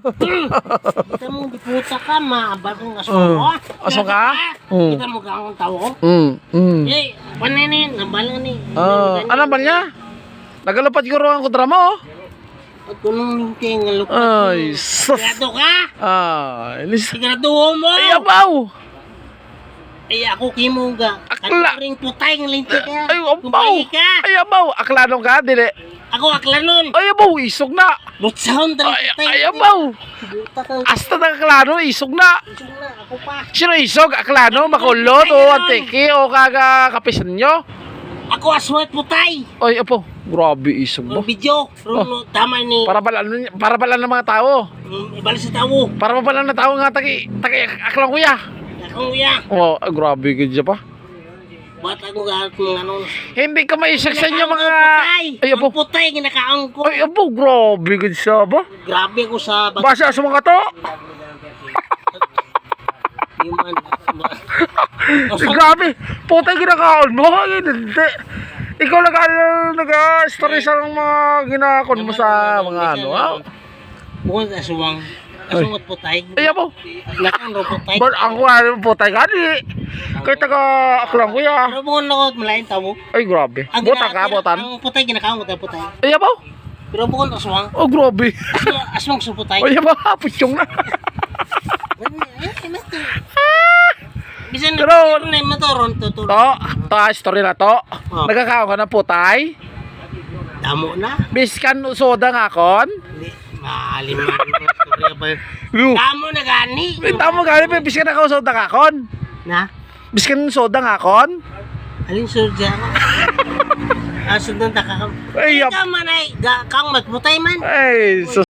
Kita mo, di puta ka, maabal kang Uh, aswang. aswang ka? Uh. Kita mo kang tao. Mm, mm. Eh, pananin, nabal nga ni. Ah, ano ba niya? Nagalupad ko rin ang kudra mo. oh. At kunong ningking, lupat Ay, sus. Sigurado ka? Ah, ilis. Sigurado mo? Ay, abaw. Ay, ako kimo ga. Akla. Ring putay ng linti ka? Ay, abaw. Ay, abaw. Aklanong ka, dili. Ako aklanon. Ay, abaw. Isog na. Butsaon dari Ay, ay, abaw. Asta ng aklano, isog na. Isog na, ako pa. Sino isog? Aklano, makulot, o antiki, o kaga kapisan nyo? Ako aswat putay. Ay, apo. Grabe, isog mo. Video. Runo, tama ni. Para niya- para pala ng mga tao. Mm, Ibalik sa tawo. Para pa pala ng tao nga taki, taki aklang kuya. Akong uya. Oh, grabe ka dyan pa. Ba't ako gahat ng ano? Hindi ka maisag sa inyo mga... Putay. Ay, Ang apo. putay, ginakaang ko. Ay, apo, grabe ka siya ba? Grabe ko sa bat. Basa sa mga to. Yung man. grabe. Putay ginakaon mo. Ay, Hindi. Ikaw nag nag-story sa mga ginakon mo sa mga ano. ah. Bukod sa aswang. Aswang at putay. Ay, apo. Nakang ro putay. But ang ano putay gani. Kay taga aklang kuya. Pero bukod na ko, malaking tao. Ay, grabe. Buta ka, butan. Ang putay, ginakaang ko tayo putay. Ay, apo. Pero bukod aswang. Oh, grabe. Aswang, sa putay. Ay, apo. Putyong na. Bisan na, Pero- na matoron tutulog. To, to, story na to. Oh. Nagkakaon ka ng putay. Damo na. Biskan soda nga kon. Maalim na. Storya pa. Yo. Damo na gani. Eh, tamo gani pa biskan na soda nga kon. Na? Biskan soda nga kon. Alin surja ako? Ah, sundan ta ka. Ay, Ikaw man ay, kang magputay man. Ay, sus